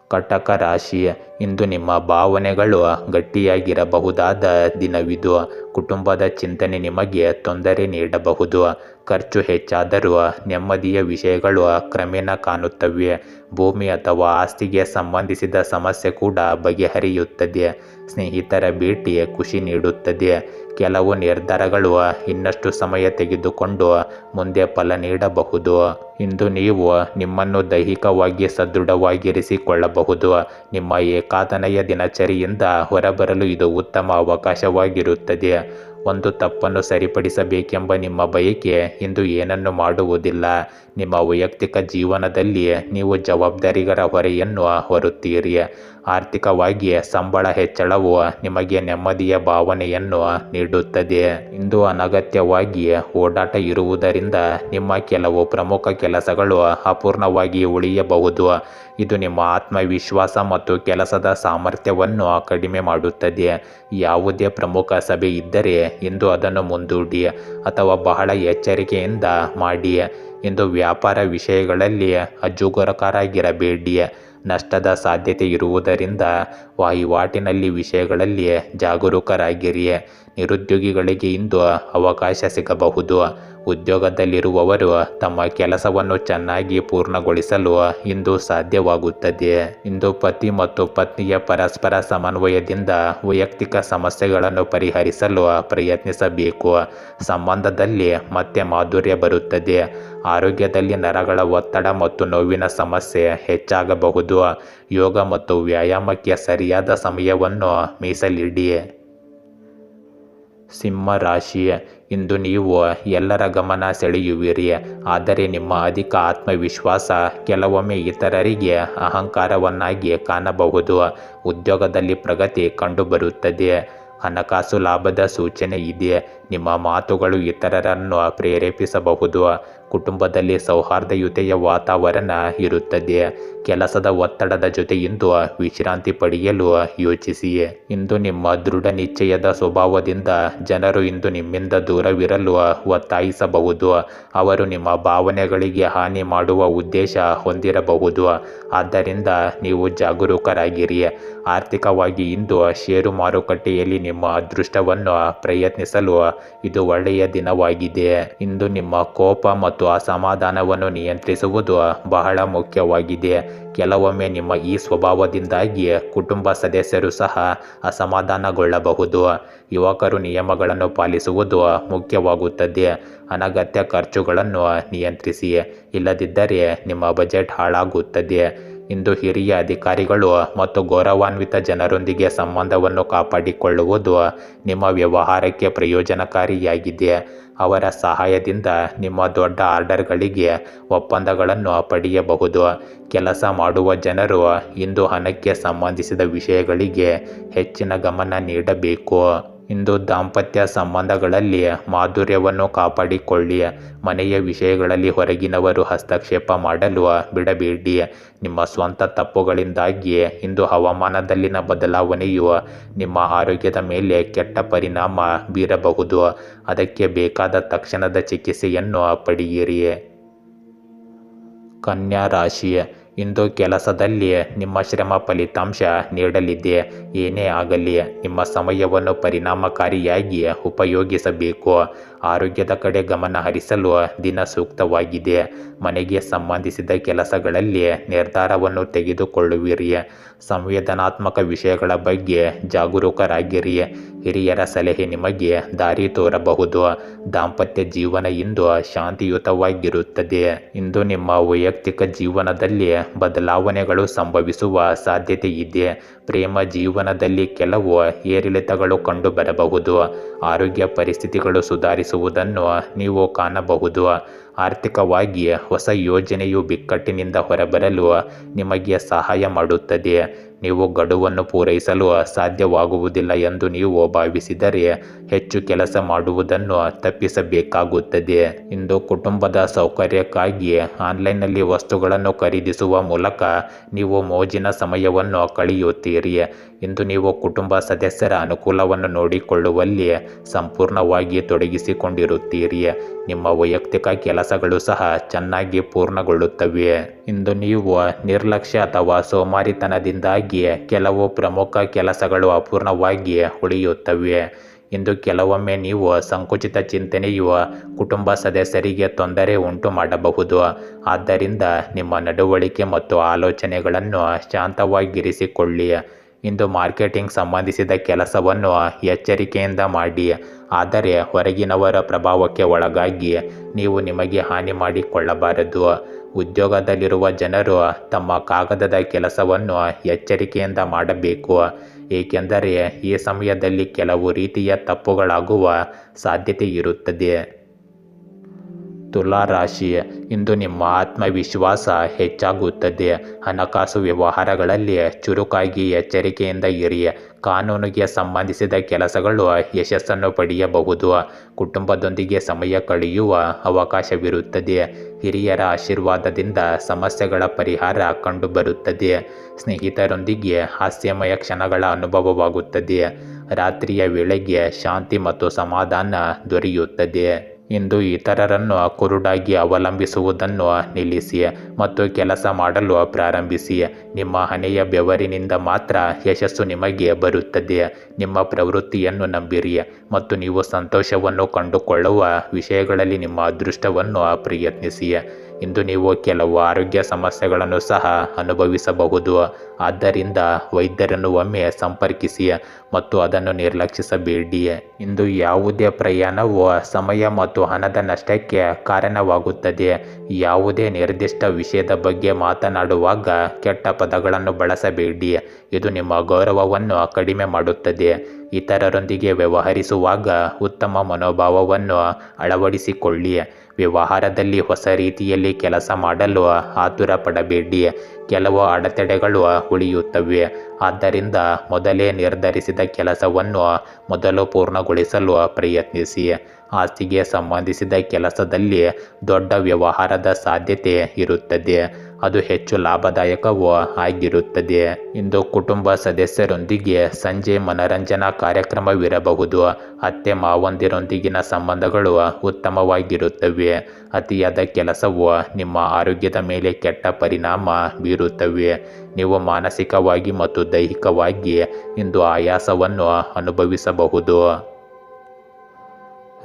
ಕಟಕ ರಾಶಿ, ಇಂದು ನಿಮ್ಮ ಭಾವನೆಗಳು ಗಟ್ಟಿಯಾಗಿರಬಹುದಾದ ದಿನವಿದು. ಕುಟುಂಬದ ಚಿಂತನೆ ನಿಮಗೆ ತೊಂದರೆ ನೀಡಬಹುದು. ಖರ್ಚು ಹೆಚ್ಚಾದರೂ ನೆಮ್ಮದಿಯ ವಿಷಯಗಳು ಕ್ರಮೇಣ ಕಾಣುತ್ತವೆ. ಭೂಮಿ ಅಥವಾ ಆಸ್ತಿಗೆ ಸಂಬಂಧಿಸಿದ ಸಮಸ್ಯೆ ಕೂಡ ಬಗೆಹರಿಯುತ್ತದೆ. ಸ್ನೇಹಿತರ ಭೇಟಿ ಖುಷಿ ನೀಡುತ್ತದೆ. ಕೆಲವು ನಿರ್ಧಾರಗಳು ಇನ್ನಷ್ಟು ಸಮಯ ತೆಗೆದುಕೊಂಡು ಮುಂದೆ ಫಲ ನೀಡಬಹುದು. ಇಂದು ನೀವು ನಿಮ್ಮನ್ನು ದೈಹಿಕವಾಗಿ ಸದೃಢವಾಗಿರಿಸಿಕೊಳ್ಳಬಹುದು. ನಿಮ್ಮ ಏಕಾದನೆಯ ದಿನಚರಿಯಿಂದ ಹೊರಬರಲು ಇದು ಉತ್ತಮ ಅವಕಾಶವಾಗಿರುತ್ತದೆ. ಒಂದು ತಪ್ಪನ್ನು ಸರಿಪಡಿಸಬೇಕೆಂಬ ನಿಮ್ಮ ಬಯಕೆ ಇಂದು ಏನನ್ನು ಮಾಡುವುದಿಲ್ಲ. ನಿಮ್ಮ ವೈಯಕ್ತಿಕ ಜೀವನದಲ್ಲಿ ನೀವು ಜವಾಬ್ದಾರಿಗಳ ಹೊರೆಯನ್ನು ಹೊರುತ್ತೀರಿ. ಆರ್ಥಿಕವಾಗಿ ಸಂಬಳ ಹೆಚ್ಚಳವು ನಿಮಗೆ ನೆಮ್ಮದಿಯ ಭಾವನೆಯನ್ನು ನೀಡುತ್ತದೆ. ಇಂದು ಅನಗತ್ಯವಾಗಿ ಓಡಾಟ ಇರುವುದರಿಂದ ನಿಮ್ಮ ಕೆಲವು ಪ್ರಮುಖ ಕೆಲಸಗಳು ಅಪೂರ್ಣವಾಗಿ ಉಳಿಯಬಹುದು. ಇದು ನಿಮ್ಮ ಆತ್ಮವಿಶ್ವಾಸ ಮತ್ತು ಕೆಲಸದ ಸಾಮರ್ಥ್ಯವನ್ನು ಕಡಿಮೆ ಮಾಡುತ್ತದೆ. ಯಾವುದೇ ಪ್ರಮುಖ ಸಭೆ ಇದ್ದರೆ ಇಂದು ಅದನ್ನು ಮುಂದೂಡಿ ಅಥವಾ ಬಹಳ ಎಚ್ಚರಿಕೆಯಿಂದ ಮಾಡಿ. ಇಂದು ವ್ಯಾಪಾರ ವಿಷಯಗಳಲ್ಲಿ ಅಜುಗರಕರಾಗಿರಬೇಡಿ. ನಷ್ಟದ ಸಾಧ್ಯತೆ ಇರುವುದರಿಂದ ವಹಿವಾಟಿನಲ್ಲಿ ವಿಷಯಗಳಲ್ಲಿ ಜಾಗರೂಕರಾಗಿರಿ. ನಿರುದ್ಯೋಗಿಗಳಿಗೆ ಇಂದು ಅವಕಾಶ ಸಿಗಬಹುದು. ಉದ್ಯೋಗದಲ್ಲಿರುವವರು ತಮ್ಮ ಕೆಲಸವನ್ನು ಚೆನ್ನಾಗಿ ಪೂರ್ಣಗೊಳಿಸಲು ಇಂದು ಸಾಧ್ಯವಾಗುತ್ತದೆ. ಇಂದು ಪತಿ ಮತ್ತು ಪತ್ನಿಯ ಪರಸ್ಪರ ಸಮನ್ವಯದಿಂದ ವೈಯಕ್ತಿಕ ಸಮಸ್ಯೆಗಳನ್ನು ಪರಿಹರಿಸಲು ಪ್ರಯತ್ನಿಸಬೇಕು. ಸಂಬಂಧದಲ್ಲಿ ಮತ್ತೆ ಮಾಧುರ್ಯ ಬರುತ್ತದೆ. ಆರೋಗ್ಯದಲ್ಲಿ ನರಗಳ ಒತ್ತಡ ಮತ್ತು ನೋವಿನ ಸಮಸ್ಯೆ ಹೆಚ್ಚಾಗಬಹುದು. ಯೋಗ ಮತ್ತು ವ್ಯಾಯಾಮಕ್ಕೆ ಸರಿಯಾದ ಸಮಯವನ್ನು ಮೀಸಲಿಡಿ. ಸಿಂಹ ರಾಶಿ ಇಂದು ನೀವು ಎಲ್ಲರ ಗಮನ ಸೆಳೆಯುವಿರಿ. ಆದರೆ ನಿಮ್ಮ ಅಧಿಕ ಆತ್ಮವಿಶ್ವಾಸ ಕೆಲವೊಮ್ಮೆ ಇತರರಿಗೆ ಅಹಂಕಾರವನ್ನಾಗಿ ಕಾಣಬಹುದು. ಉದ್ಯೋಗದಲ್ಲಿ ಪ್ರಗತಿ ಕಂಡುಬರುತ್ತದೆ. ಹಣಕಾಸು ಲಾಭದ ಸೂಚನೆ ಇದೆ. ನಿಮ್ಮ ಮಾತುಗಳು ಇತರರನ್ನು ಪ್ರೇರೇಪಿಸಬಹುದು. ಕುಟುಂಬದಲ್ಲಿ ಸೌಹಾರ್ದಯುತೆಯ ವಾತಾವರಣ ಇರುತ್ತದೆ. ಕೆಲಸದ ಒತ್ತಡದ ಜೊತೆ ಇಂದು ವಿಶ್ರಾಂತಿ ಪಡೆಯಲು ಯೋಚಿಸಿ ಇಂದು ನಿಮ್ಮ ದೃಢ ನಿಶ್ಚಯದ ಸ್ವಭಾವದಿಂದ ಜನರು ಇಂದು ನಿಮ್ಮಿಂದ ದೂರವಿರಲು ಒತ್ತಾಯಿಸಬಹುದು. ಅವರು ನಿಮ್ಮ ಭಾವನೆಗಳಿಗೆ ಹಾನಿ ಮಾಡುವ ಉದ್ದೇಶ ಹೊಂದಿರಬಹುದು. ಆದ್ದರಿಂದ ನೀವು ಜಾಗರೂಕರಾಗಿರಿ. ಆರ್ಥಿಕವಾಗಿ ಇಂದು ಷೇರು ಮಾರುಕಟ್ಟೆಯಲ್ಲಿ ನಿಮ್ಮ ಅದೃಷ್ಟವನ್ನು ಪ್ರಯತ್ನಿಸಲು ಇದು ಒಳ್ಳೆಯ ದಿನವಾಗಿದೆ. ಇಂದು ನಿಮ್ಮ ಕೋಪ ಮತ್ತು ಅಸಮಾಧಾನವನ್ನು ನಿಯಂತ್ರಿಸುವುದು ಬಹಳ ಮುಖ್ಯವಾಗಿದೆ. ಕೆಲವೊಮ್ಮೆ ನಿಮ್ಮ ಈ ಸ್ವಭಾವದಿಂದಾಗಿ ಕುಟುಂಬ ಸದಸ್ಯರು ಸಹ ಅಸಮಾಧಾನಗೊಳ್ಳಬಹುದು. ಯುವಕರು ನಿಯಮಗಳನ್ನು ಪಾಲಿಸುವುದು ಮುಖ್ಯವಾಗುತ್ತದೆ. ಅನಗತ್ಯ ಖರ್ಚುಗಳನ್ನು ನಿಯಂತ್ರಿಸಿ. ಇಲ್ಲದಿದ್ದರೆ ನಿಮ್ಮ ಬಜೆಟ್ ಹಾಳಾಗುತ್ತದೆ. ಇಂದು ಹಿರಿಯ ಅಧಿಕಾರಿಗಳು ಮತ್ತು ಗೌರವಾನ್ವಿತ ಜನರೊಂದಿಗೆ ಸಂಬಂಧವನ್ನು ಕಾಪಾಡಿಕೊಳ್ಳುವುದು ನಿಮ್ಮ ವ್ಯವಹಾರಕ್ಕೆ ಪ್ರಯೋಜನಕಾರಿಯಾಗಿದೆ. ಅವರ ಸಹಾಯದಿಂದ ನಿಮ್ಮ ದೊಡ್ಡ ಆರ್ಡರ್ಗಳಿಗೆ ಒಪ್ಪಂದಗಳನ್ನು ಪಡೆಯಬಹುದು. ಕೆಲಸ ಮಾಡುವ ಜನರು ಇಂದು ಹಣಕ್ಕೆ ಸಂಬಂಧಿಸಿದ ವಿಷಯಗಳಿಗೆ ಹೆಚ್ಚಿನ ಗಮನ ನೀಡಬೇಕು. ಇಂದು ದಾಂಪತ್ಯ ಸಂಬಂಧಗಳಲ್ಲಿ ಮಾಧುರ್ಯವನ್ನು ಕಾಪಾಡಿಕೊಳ್ಳಿ. ಮನೆಯ ವಿಷಯಗಳಲ್ಲಿ ಹೊರಗಿನವರು ಹಸ್ತಕ್ಷೇಪ ಮಾಡಲು ಬಿಡಬೇಡಿ. ನಿಮ್ಮ ಸ್ವಂತ ತಪ್ಪುಗಳಿಂದಾಗಿ ಇಂದು ಹವಾಮಾನದಲ್ಲಿನ ಬದಲಾವಣೆಯು ನಿಮ್ಮ ಆರೋಗ್ಯದ ಮೇಲೆ ಕೆಟ್ಟ ಪರಿಣಾಮ ಬೀರಬಹುದು. ಅದಕ್ಕೆ ಬೇಕಾದ ತಕ್ಷಣದ ಚಿಕಿತ್ಸೆಯನ್ನು ಪಡೆಯಿರಿ. ಕನ್ಯಾ ರಾಶಿ ಇಂದು ಕೆಲಸದಲ್ಲಿ ನಿಮ್ಮ ಶ್ರಮ ಫಲಿತಾಂಶ ನೀಡಲಿದೆ ಏನೇ ಆಗಲಿ ನಿಮ್ಮ ಸಮಯವನ್ನು ಪರಿಣಾಮಕಾರಿಯಾಗಿ ಉಪಯೋಗಿಸಬೇಕು. ಆರೋಗ್ಯದ ಕಡೆ ಗಮನ ಹರಿಸಲು ದಿನ ಸೂಕ್ತವಾಗಿದೆ. ಮನೆಗೆ ಸಂಬಂಧಿಸಿದ ಕೆಲಸಗಳಲ್ಲಿ ನಿರ್ಧಾರವನ್ನು ತೆಗೆದುಕೊಳ್ಳುವಿರಿ. ಸಂವೇದನಾತ್ಮಕ ವಿಷಯಗಳ ಬಗ್ಗೆ ಜಾಗರೂಕರಾಗಿರಿ. ಹಿರಿಯರ ಸಲಹೆ ನಿಮಗೆ ದಾರಿ ತೋರಬಹುದು. ದಾಂಪತ್ಯ ಜೀವನ ಇಂದು ಶಾಂತಿಯುತವಾಗಿರುತ್ತದೆ. ಇಂದು ನಿಮ್ಮ ವೈಯಕ್ತಿಕ ಜೀವನದಲ್ಲಿ ಬದಲಾವಣೆಗಳು ಸಂಭವಿಸುವ ಸಾಧ್ಯತೆ ಇದೆ ಪ್ರೇಮ ಜೀವನದಲ್ಲಿ ಕೆಲವು ಏರಿಳಿತಗಳು ಕಂಡುಬರಬಹುದು. ಆರೋಗ್ಯ ಪರಿಸ್ಥಿತಿಗಳು ಸುಧಾರಿಸುವುದನ್ನು ನೀವು ಕಾಣಬಹುದು. ಆರ್ಥಿಕವಾಗಿ ಹೊಸ ಯೋಜನೆಯು ಬಿಕ್ಕಟ್ಟಿನಿಂದ ಹೊರಬರಲು ನಿಮಗೆ ಸಹಾಯ ಮಾಡುತ್ತದೆ. ನೀವು ಗಡುವನ್ನು ಪೂರೈಸಲು ಸಾಧ್ಯವಾಗುವುದಿಲ್ಲ ಎಂದು ನೀವು ಭಾವಿಸಿದರೆ ಹೆಚ್ಚು ಕೆಲಸ ಮಾಡುವುದನ್ನು ತಪ್ಪಿಸಬೇಕಾಗುತ್ತದೆ. ಇಂದು ಕುಟುಂಬದ ಸೌಕರ್ಯಕ್ಕಾಗಿ ಆನ್ಲೈನ್ನಲ್ಲಿ ವಸ್ತುಗಳನ್ನು ಖರೀದಿಸುವ ಮೂಲಕ ನೀವು ಮೋಜಿನ ಸಮಯವನ್ನು ಕಳೆಯುತ್ತೀರಿ. ಇಂದು ನೀವು ಕುಟುಂಬ ಸದಸ್ಯರ ಅನುಕೂಲವನ್ನು ನೋಡಿಕೊಳ್ಳುವಲ್ಲಿ ಸಂಪೂರ್ಣವಾಗಿ ತೊಡಗಿಸಿಕೊಂಡಿರುತ್ತೀರಿ. ನಿಮ್ಮ ವೈಯಕ್ತಿಕ ಕೆಲಸಗಳು ಸಹ ಚೆನ್ನಾಗಿ ಪೂರ್ಣಗೊಳ್ಳುತ್ತವೆ. ಇಂದು ನೀವು ನಿರ್ಲಕ್ಷ್ಯ ಅಥವಾ ಸೋಮಾರಿತನದಿಂದಾಗಿ ಕೆಲವು ಪ್ರಮುಖ ಕೆಲಸಗಳು ಅಪೂರ್ಣವಾಗಿ ಉಳಿಯುತ್ತವೆ. ಇಂದು ಕೆಲವೊಮ್ಮೆ ನೀವು ಸಂಕುಚಿತ ಚಿಂತನೆಯು ಕುಟುಂಬ ಸದಸ್ಯರಿಗೆ ತೊಂದರೆ ಉಂಟು ಮಾಡಬಹುದು. ಆದ್ದರಿಂದ ನಿಮ್ಮ ನಡವಳಿಕೆ ಮತ್ತು ಆಲೋಚನೆಗಳನ್ನು ಶಾಂತವಾಗಿರಿಸಿಕೊಳ್ಳಿ. ಇಂದು ಮಾರ್ಕೆಟಿಂಗ್ ಸಂಬಂಧಿಸಿದ ಕೆಲಸವನ್ನು ಎಚ್ಚರಿಕೆಯಿಂದ ಮಾಡಿ. ಆದರೆ ಹೊರಗಿನವರ ಪ್ರಭಾವಕ್ಕೆ ಒಳಗಾಗಿ ನೀವು ನಿಮಗೆ ಹಾನಿ ಮಾಡಿಕೊಳ್ಳಬಾರದು. ಉದ್ಯೋಗದಲ್ಲಿರುವ ಜನರು ತಮ್ಮ ಕಾಗದದ ಕೆಲಸವನ್ನು ಎಚ್ಚರಿಕೆಯಿಂದ ಮಾಡಬೇಕು. ಏಕೆಂದರೆ ಈ ಸಮಯದಲ್ಲಿ ಕೆಲವು ರೀತಿಯ ತಪ್ಪುಗಳಾಗುವ ಸಾಧ್ಯತೆ ಇರುತ್ತದೆ ತುಲಾ ರಾಶಿ ಇಂದು ನಿಮ್ಮ ಆತ್ಮವಿಶ್ವಾಸ ಹೆಚ್ಚಾಗುತ್ತದೆ. ಹಣಕಾಸು ವ್ಯವಹಾರಗಳಲ್ಲಿ ಚುರುಕಾಗಿ ಎಚ್ಚರಿಕೆಯಿಂದ ಇರಿ. ಕಾನೂನಿಗೆ ಸಂಬಂಧಿಸಿದ ಕೆಲಸಗಳು ಯಶಸ್ಸನ್ನು ಪಡೆಯಬಹುದು. ಕುಟುಂಬದೊಂದಿಗೆ ಸಮಯ ಕಳೆಯುವ ಅವಕಾಶವಿರುತ್ತದೆ. ಹಿರಿಯರ ಆಶೀರ್ವಾದದಿಂದ ಸಮಸ್ಯೆಗಳ ಪರಿಹಾರ ಕಂಡುಬರುತ್ತದೆ. ಸ್ನೇಹಿತರೊಂದಿಗೆ ಹಾಸ್ಯಮಯ ಕ್ಷಣಗಳ ಅನುಭವವಾಗುತ್ತದೆ. ರಾತ್ರಿಯ ವೇಳೆಗೆ ಶಾಂತಿ ಮತ್ತು ಸಮಾಧಾನ ದೊರೆಯುತ್ತದೆ. ಇಂದು ಇತರರನ್ನು ಕುರುಡಾಗಿ ಅವಲಂಬಿಸುವುದನ್ನು ನಿಲ್ಲಿಸಿ ಮತ್ತು ಕೆಲಸ ಮಾಡಲು ಪ್ರಾರಂಭಿಸಿ. ನಿಮ್ಮ ಹಣೆಯ ಬೆವರಿನಿಂದ ಮಾತ್ರ ಯಶಸ್ಸು ನಿಮಗೆ ಬರುತ್ತದೆ. ನಿಮ್ಮ ಪ್ರವೃತ್ತಿಯನ್ನು ನಂಬಿರಿ ಮತ್ತು ನೀವು ಸಂತೋಷವನ್ನು ಕಂಡುಕೊಳ್ಳುವ ವಿಷಯಗಳಲ್ಲಿ ನಿಮ್ಮ ಅದೃಷ್ಟವನ್ನು ಪ್ರಯತ್ನಿಸಿ. ಇಂದು ನೀವು ಕೆಲವು ಆರೋಗ್ಯ ಸಮಸ್ಯೆಗಳನ್ನು ಸಹ ಅನುಭವಿಸಬಹುದು. ಆದ್ದರಿಂದ ವೈದ್ಯರನ್ನು ಒಮ್ಮೆ ಸಂಪರ್ಕಿಸಿ ಮತ್ತು ಅದನ್ನು ನಿರ್ಲಕ್ಷಿಸಬೇಡಿ. ಇಂದು ಯಾವುದೇ ಪ್ರಯಾಣವು ಸಮಯ ಮತ್ತು ಹಣದ ನಷ್ಟಕ್ಕೆ ಕಾರಣವಾಗುತ್ತದೆ. ಯಾವುದೇ ನಿರ್ದಿಷ್ಟ ವಿಷಯದ ಬಗ್ಗೆ ಮಾತನಾಡುವಾಗ ಕೆಟ್ಟ ಪದಗಳನ್ನು ಬಳಸಬೇಡಿ. ಇದು ನಿಮ್ಮ ಗೌರವವನ್ನು ಕಡಿಮೆ ಮಾಡುತ್ತದೆ. ಇತರರೊಂದಿಗೆ ವ್ಯವಹರಿಸುವಾಗ ಉತ್ತಮ ಮನೋಭಾವವನ್ನು ಅಳವಡಿಸಿಕೊಳ್ಳಿ. ವ್ಯವಹಾರದಲ್ಲಿ ಹೊಸ ರೀತಿಯಲ್ಲಿ ಕೆಲಸ ಮಾಡಲು ಆತುರ ಪಡಬೇಡಿ ಕೆಲವು ಅಡೆತಡೆಗಳು ಉಳಿಯುತ್ತವೆ. ಆದ್ದರಿಂದ ಮೊದಲೇ ನಿರ್ಧರಿಸಿದ ಕೆಲಸವನ್ನು ಮೊದಲು ಪೂರ್ಣಗೊಳಿಸಲು ಪ್ರಯತ್ನಿಸಿ. ಆಸ್ತಿಗೆ ಸಂಬಂಧಿಸಿದ ಕೆಲಸದಲ್ಲಿ ದೊಡ್ಡ ವ್ಯವಹಾರದ ಸಾಧ್ಯತೆ ಇರುತ್ತದೆ. ಅದು ಹೆಚ್ಚು ಲಾಭದಾಯಕವೂ ಆಗಿರುತ್ತದೆ. ಇಂದು ಕುಟುಂಬ ಸದಸ್ಯರೊಂದಿಗೆ ಸಂಜೆ ಮನರಂಜನಾ ಕಾರ್ಯಕ್ರಮವಿರಬಹುದು. ಅತ್ತೆ ಮಾವಂದಿರೊಂದಿಗಿನ ಸಂಬಂಧಗಳು ಉತ್ತಮವಾಗಿರುತ್ತವೆ. ಅತಿಯಾದ ಕೆಲಸವು ನಿಮ್ಮ ಆರೋಗ್ಯದ ಮೇಲೆ ಕೆಟ್ಟ ಪರಿಣಾಮ ಬೀರುತ್ತವೆ. ನೀವು ಮಾನಸಿಕವಾಗಿ ಮತ್ತು ದೈಹಿಕವಾಗಿ ಇಂದು ಆಯಾಸವನ್ನು ಅನುಭವಿಸಬಹುದು.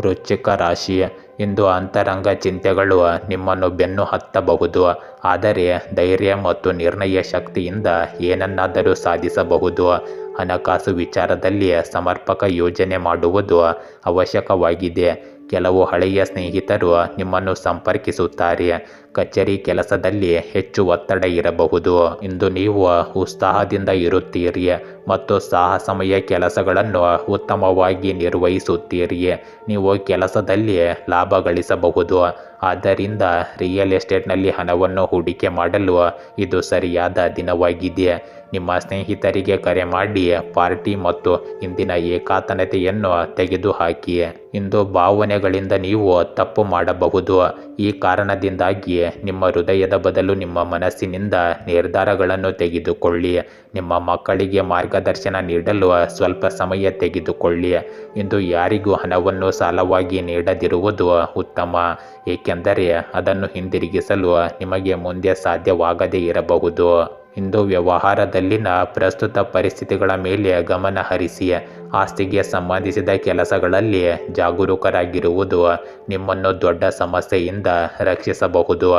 ವೃಶ್ಚಿಕ ರಾಶಿ ಇಂದು ಅಂತರಂಗ ಚಿಂತೆಗಳು ನಿಮ್ಮನ್ನು ಬೆನ್ನು ಹತ್ತಬಹುದು. ಆದರೆ ಧೈರ್ಯ ಮತ್ತು ನಿರ್ಣಯ ಶಕ್ತಿಯಿಂದ ಏನನ್ನಾದರೂ ಸಾಧಿಸಬಹುದು. ಹಣಕಾಸು ವಿಚಾರದಲ್ಲಿ ಸಮರ್ಪಕ ಯೋಜನೆ ಮಾಡುವುದು ಅವಶ್ಯಕವಾಗಿದೆ. ಕೆಲವು ಹಳೆಯ ಸ್ನೇಹಿತರು ನಿಮ್ಮನ್ನು ಸಂಪರ್ಕಿಸುತ್ತಾರೆ. ಕಚೇರಿ ಕೆಲಸದಲ್ಲಿ ಹೆಚ್ಚು ಒತ್ತಡ ಇರಬಹುದು. ಇಂದು ನೀವು ಉತ್ಸಾಹದಿಂದ ಇರುತ್ತೀರಿ ಮತ್ತು ಸಾಹಸಮಯ ಕೆಲಸಗಳನ್ನು ಉತ್ತಮವಾಗಿ ನಿರ್ವಹಿಸುತ್ತೀರಿ. ನೀವು ಕೆಲಸದಲ್ಲಿ ಲಾಭ ಗಳಿಸಬಹುದು. ಆದ್ದರಿಂದ ರಿಯಲ್ ಎಸ್ಟೇಟ್ನಲ್ಲಿ ಹಣವನ್ನು ಹೂಡಿಕೆ ಮಾಡಲು ಇದು ಸರಿಯಾದ ದಿನವಾಗಿದೆ. ನಿಮ್ಮ ಸ್ನೇಹಿತರಿಗೆ ಕರೆ ಮಾಡಿ ಪಾರ್ಟಿ ಮತ್ತು ಇಂದಿನ ಏಕಾತನತೆಯನ್ನು ತೆಗೆದುಹಾಕಿ ಇಂದು ಭಾವನೆಗಳಿಂದ ನೀವು ತಪ್ಪು ಮಾಡಬಹುದು. ಈ ಕಾರಣದಿಂದಾಗಿ ನಿಮ್ಮ ಹೃದಯದ ಬದಲು ನಿಮ್ಮ ಮನಸ್ಸಿನಿಂದ ನಿರ್ಧಾರಗಳನ್ನು ತೆಗೆದುಕೊಳ್ಳಿ. ನಿಮ್ಮ ಮಕ್ಕಳಿಗೆ ಮಾರ್ಗದರ್ಶನ ನೀಡಲು ಸ್ವಲ್ಪ ಸಮಯ ತೆಗೆದುಕೊಳ್ಳಿ. ಇಂದು ಯಾರಿಗೂ ಹಣವನ್ನು ಸಾಲವಾಗಿ ನೀಡದಿರುವುದು ಉತ್ತಮ. ಏಕೆಂದರೆ ಅದನ್ನು ಹಿಂದಿರುಗಿಸಲು ನಿಮಗೆ ಮುಂದೆ ಸಾಧ್ಯವಾಗದೇ ಇರಬಹುದು. ಇಂದು ವ್ಯವಹಾರದಲ್ಲಿನ ಪ್ರಸ್ತುತ ಪರಿಸ್ಥಿತಿಗಳ ಮೇಲೆ ಗಮನ ಹರಿಸಿ, ಆಸ್ತಿಗೆ ಸಂಬಂಧಿಸಿದ ಕೆಲಸಗಳಲ್ಲಿ ಜಾಗರೂಕರಾಗಿರುವುದು ನಿಮ್ಮನ್ನು ದೊಡ್ಡ ಸಮಸ್ಯೆಯಿಂದ ರಕ್ಷಿಸಬಹುದು.